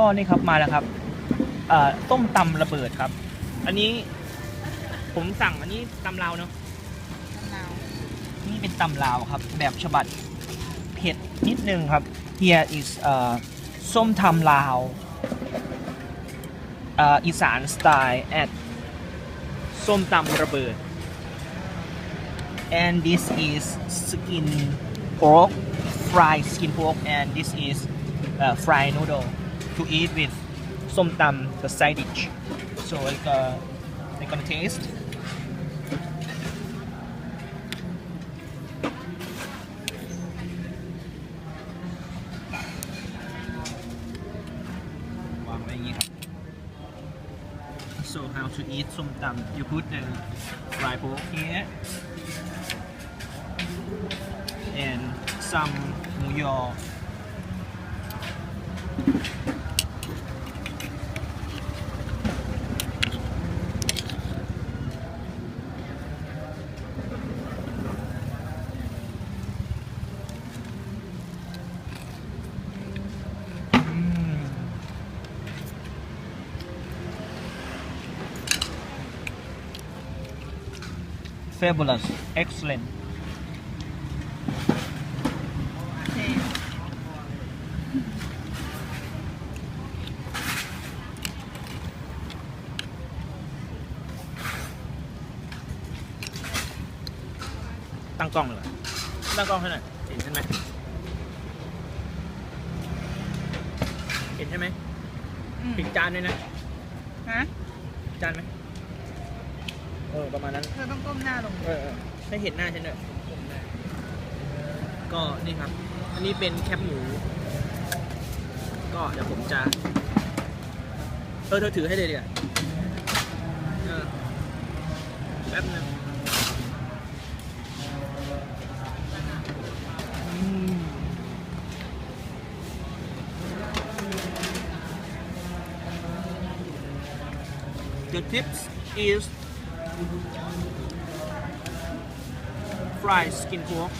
ก็นี่ครับมาแล้วครับเอ่อต้มตำระเบิดครับ อันนี้ผมสั่งอันนี้ตำลาวเนาะมะนาวนี่เป็นตำลาวครับ แบบฉบับเผ็ดนิดนึงครับ here is เอ่อส้มตำลาวเอ่ออีสานสไตล์ at ส้มตำระเบิด and this is skin pork fried skin pork and this is uh, fried noodle to eat with som tam, the side dish. So like uh, I'm gonna taste. So how to eat som tam? You put the fry pork here and some muyo. fabulous excellent tăng con rồi tăng con thế này nhìn thế này nhìn thế này ปิดจานเลยนะ ฮะ จานไหม เออประมาณนั้น เธอต้องก้มหน้าลงเออเออให้เห็นหน้าฉันด้วยก็นี่ครับ อันนี้เป็นแคบหมู ก็เดี๋ยวผมจะ เออเธอถือให้เลยดีกว่าเออแป๊บนึงอืม The tips is fried skin pork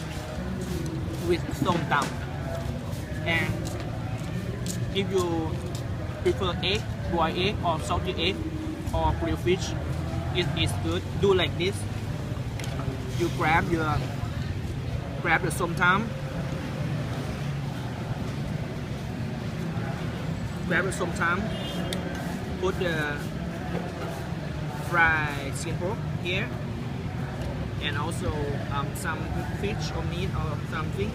with som tam. And if you prefer egg, boiled egg or salted egg or grilled fish, it is good. Do like this. You grab your grab the som tam. Grab the som tam. Put the fried pork here. And also um, some fish or meat or something.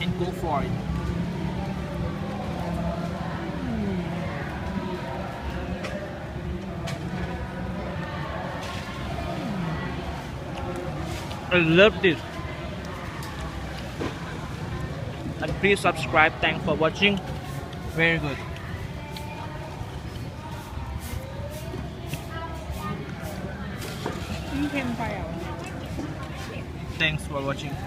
And go for it I love this. And please subscribe. Thanks for watching. Very good. Thanks for watching.